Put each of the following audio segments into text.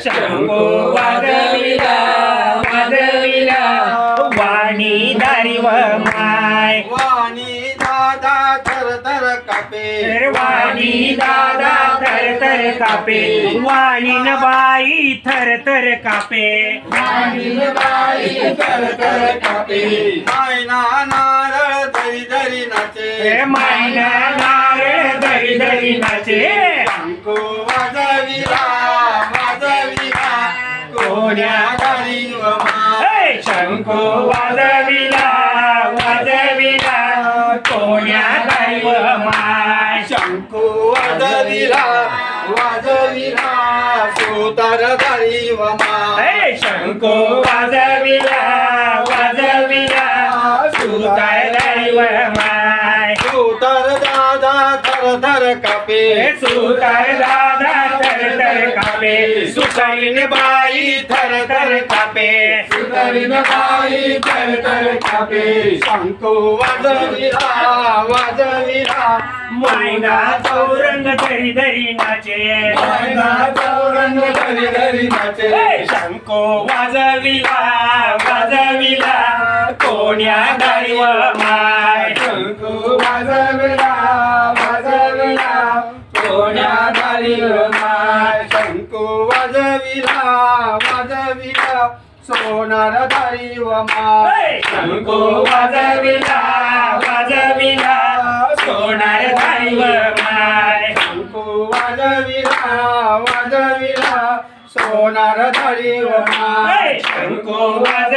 शंभो वाजविला वाजविला. वाणी दारी व माय. वाणी दादा थर थर कापे. वाणी दादा थर थर कापे. वाणी न बाई थर थर कापे. थर थर कापे. मायना नारळ धरी धरी नाचे. मायना नारळ दरी दरी नाचे. शंको वाजविला वाजविला कोण्या माय? शंको वाजविला वाजविला सुतार हे शंको वाजविला वाजविला सुतार माय. सुतार दादा थर थर कापे. सुतार दादा तर कापे सुतारीन बाई थर थर कापे. सुतारीन बाई थर थर कापे. शंको वाजविला वाजविला. मायना चौरंग धरी धरी नाचे. चौरंग धरी धरी नाचे. शंको वाजविला वाजविला. कोण्या दारी व व माय शंको वाजविला वाजविला सोनार धारी व माय. शंको वाजविला वाजविला सोनार दारी व माय. शंको वाजविला वाजविला सोनार धारी व माय. शंको वाजविला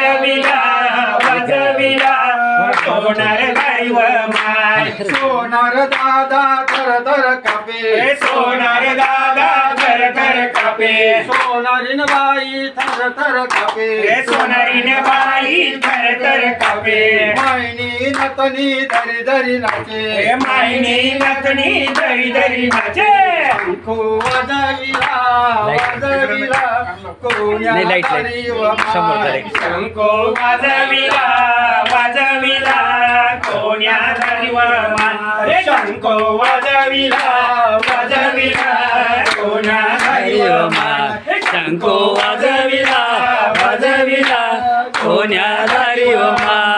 सोनार दारी व माय सोनार दादा थर थर कापे. हे सोनार दादा कर कर कापे. सोनारीन बाई थर थर कापे. हे सोनारीने बाई कर कर कापे. मायनी नतनी धरी धरी नाचे. मायने नथनी धरी धरी नाचे. शंको वाजविला वाजविला कोण्या नाही, light, light. धारी सोन्याचा दिवामा रे शंको वाजविला वाजविला. सोन्याचा दिवामा शंको वाजविला वाजविला. सोन्याचा दिवामा